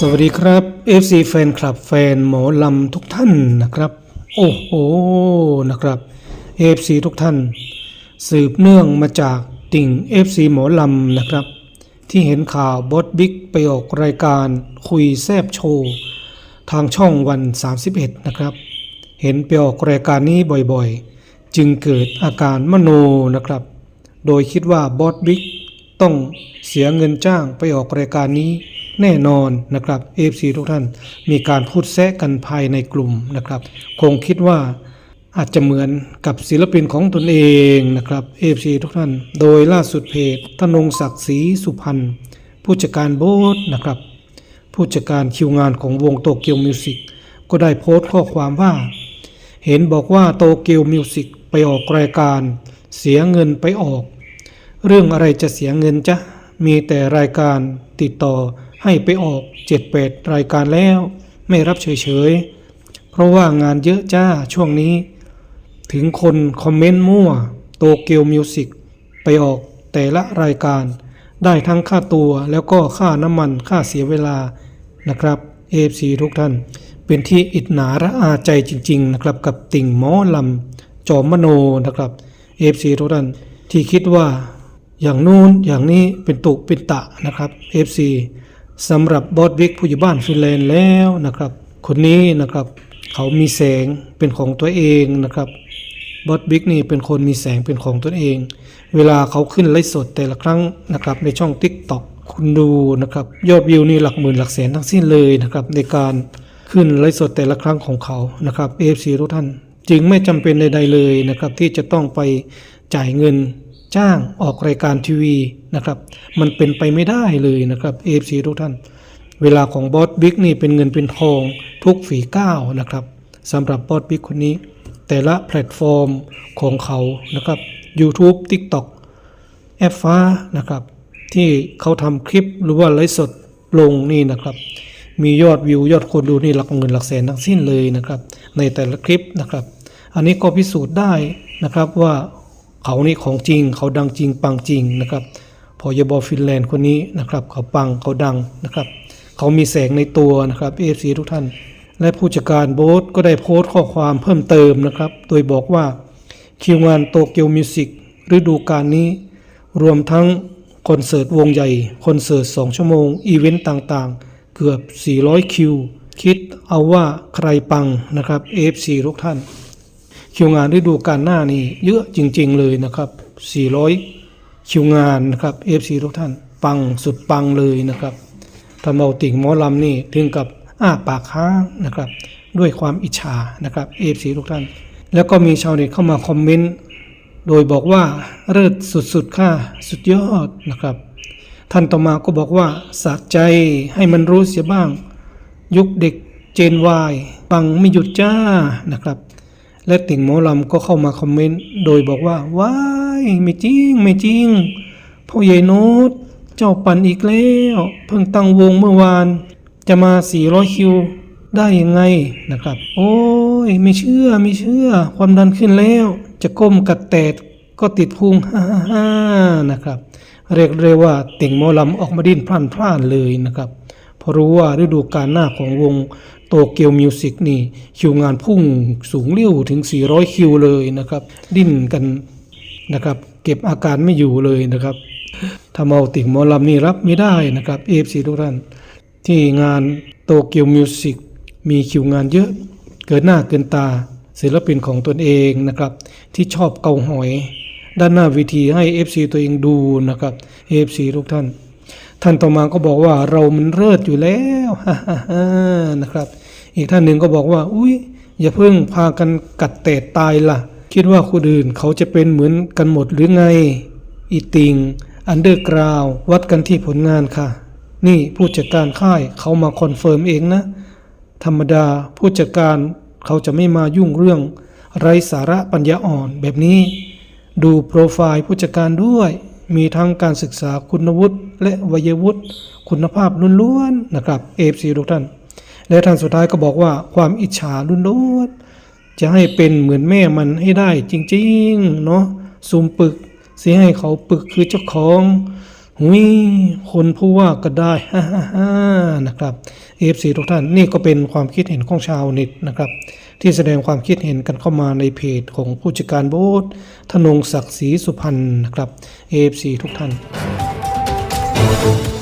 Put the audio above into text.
สวัสดีครับ FC แฟนคลับแฟนหมอลำทุกท่านนะครับ โอ้โหนะครับ FC ทุกท่าน สืบเนื่องมาจากติ่ง FC หมอลำนะครับ ที่เห็นข่าวบอสบิ๊กไปออกรายการคุยแซบโชว์ ทางช่องวัน 31 นะครับ เห็นไปออกรายการนี้บ่อยๆ จึงเกิดอาการมโนนะครับ โดยคิดว่าบอสบิ๊ก ต้องเสียเงินจ้างไปออกรายการนี้แน่นอนนะครับ FC ทุกท่านมีการพูดแซะกันภายในกลุ่มนะครับ คงคิดว่าอาจจะเหมือนกับศิลปินของตนเองนะครับ FC ทุกท่าน โดยล่าสุดเพจธนงศักดิ์ศรีสุพรรณผู้จัดการโบสนะครับ ผู้จัดการคิวงานของวงโตเกียวมิวสิกก็ได้โพสต์ข้อความว่า เห็นบอกว่าโตเกียวมิวสิกไปออกรายการ เสียเงินไปออก เรื่องอะไรจะเสียเงินจ๊ะมีแต่รายการติดต่อให้ไปออกเจ็ดแปดรายการแล้ว ไม่รับเฉยๆ เพราะว่างานเยอะจ้าช่วงนี้ ถึงคนคอมเมนต์มั่วโตเกียวมิวสิกไปออกแต่ละรายการ ได้ทั้งค่าตัวแล้วก็ค่าน้ำมันค่าเสียเวลานะครับ AFC ทุกท่าน เป็นที่อิจฉาระอาใจจริง ๆ นะครับ กับติ่งหมอลำจอมมโนนะครับ AFC ทุกท่านที่คิดว่า อย่างนู้นอย่างนี้เป็นตุเป็นตะนะครับ FC สำหรับบอสบิกผู้ใหญ่บ้านฟินแลนด์แล้วนะครับ คนนี้นะครับเขามีแสงเป็นของตัวเองนะครับบอสบิ๊กนี่เป็นคนมีแสงเป็นของตัวเอง เวลาเขาขึ้นไลฟ์สดแต่ละครั้งนะครับในช่อง Tik t o อกคุณดูนะครับยอดวิวนี่หลักหมื่นหลักแสนทั้งสิ้นเลยนะครับในการขึ้นไลฟ์สดแต่ละครั้งของเขานะครับ AFC ทุกท่าน จึงไม่จำเป็นใดๆเลยนะครับที่จะต้องไปจ่ายเงิน จ้างออกรายการทีวีนะครับมันเป็นไปไม่ได้เลยนะครับ AFC ทุกท่าน เวลาของบอสบิ๊กนี่เป็นเงินเป็นทองทุกฝีก้าวนะครับสำหรับบอสบิ๊กคนนี้ แต่ละแพลตฟอร์มของเขานะครับ YouTube TikTok แอปฟ้านะครับ ที่เขาทำคลิปหรือว่าไลฟ์สดลงนี่นะครับ มียอดวิวยอดคนดูนี่หลักหมื่นหลักแสนทั้งสิ้นเลยนะครับ ในแต่ละคลิปนะครับ อันนี้ก็พิสูจน์ได้นะครับว่า เขานี่ของจริง เขาดังจริงปังจริงนะครับ พอยบอฟินแลนด์คนนี้นะครับ เขาปังเขาดังนะครับ เขามีแสงในตัวนะครับเอฟซีทุกท่าน และผู้จัดการโบ๊ทก็ได้โพสต์ข้อความเพิ่มเติมนะครับ โดยบอกว่าคิวงานโตเกียวมิวสิกฤดูกาลนี้ รวมทั้งคอนเสิร์ตวงใหญ่ คอนเสิร์ต 2 ชั่วโมง อีเวนต์ต่างๆ เกือบ 400 คิว คิดเอาว่าใครปังนะครับ AFC ทุกท่าน คิวงานฤดูกาลหน้านี่เยอะจริง ๆ เลยนะครับ 400 คิวงานนะครับ FC ทุกท่าน ปังสุดปังเลยนะครับทำเอาติ่งหมอลำนี่ถึงกับอ้าปากค้างนะครับ ด้วยความอิจฉานะครับ FC ทุกท่าน แล้วก็มีชาวเน็ตเข้ามาคอมเมนต์โดยบอกว่าเลิศสุดๆค่ะสุดยอดนะครับ ท่านต่อมาก็บอกว่าสะใจให้มันรู้เสียบ้าง ยุคเด็กเจนวายปังไม่หยุดจ้านะครับ และติ่งหมอลำก็เข้ามาคอมเมนต์โดยบอกว่าว้ายไม่จริงไม่จริงพ่อใหญ่โน้ตเจ้าปั่นอีกแล้ว เพิ่งตั้งวงเมื่อวาน จะมา 400 คิว ได้ยังไงนะครับ โอ้ยไม่เชื่อไม่เชื่อ ความดันขึ้นแล้ว จะก้มกัดแตดก็ติดพุงฮ่าฮ่านะครับ เรียกเรียกว่าติ่งหมอลำออกมาดิ้นพล่านพล่านเลยนะครับเพราะรู้ว่าฤดูกาลหน้าของวง โตเกียวมิวสิกนี่คิวงานพุ่งสูงเลี้ยวถึง 400 คิวเลยนะครับ ดิ้นกันนะครับ เก็บอาการไม่อยู่เลยนะครับทำเอาติ่งหมอลำนี่รับไม่ได้นะครับเอฟซีทุกท่าน ที่งานโตเกียวมิวสิกมีคิวงานเยอะเกินหน้าเกินตาศิลปินของตนเองนะครับ ที่ชอบเกาหอย ด้านหน้าวิธีให้ FC ตัวเองดูนะครับ FC ทุกท่าน ท่านต่อมาก็บอกว่าเรามันเลิศอยู่แล้วนะครับ อีกท่านหนึ่งก็บอกว่า อุ้ยอย่าเพิ่งพากันกัดแตดตายล่ะ คิดว่าคนอื่นเขาจะเป็นเหมือนกันหมดหรือไง อีติงอันเดอร์กราววัดกันที่ผลงานค่ะ นี่ผู้จัดการค่ายเขามาคอนเฟิร์มเองนะ ธรรมดาผู้จัดการเขาจะไม่มายุ่งเรื่อง ไร้สาระปัญญาอ่อนแบบนี้ ดูโปรไฟล์ผู้จัดการด้วย มีทั้งการศึกษาคุณวุฒิ และวัยวุฒิคุณภาพล้วนๆนะครับเอฟซีทุกท่าน และท่านสุดท้ายก็บอกว่าความอิจฉาล้วนๆจะให้เป็นเหมือนแม่มันให้ได้จริงๆเนาะซุมปึกเสียให้เขาปึกคือเจ้าของหุยคนผู้ว่าก็ได้นะครับเอฟซีทุกท่านนี่ก็เป็นความคิดเห็นของชาวเน็ตนะครับ ที่แสดงความคิดเห็นกันเข้ามาในเพจของผู้จัดการโบสถ์ธนงศักดิ์ศรีสุพรรณนะครับเอฟซีทุกท่าน Thank you.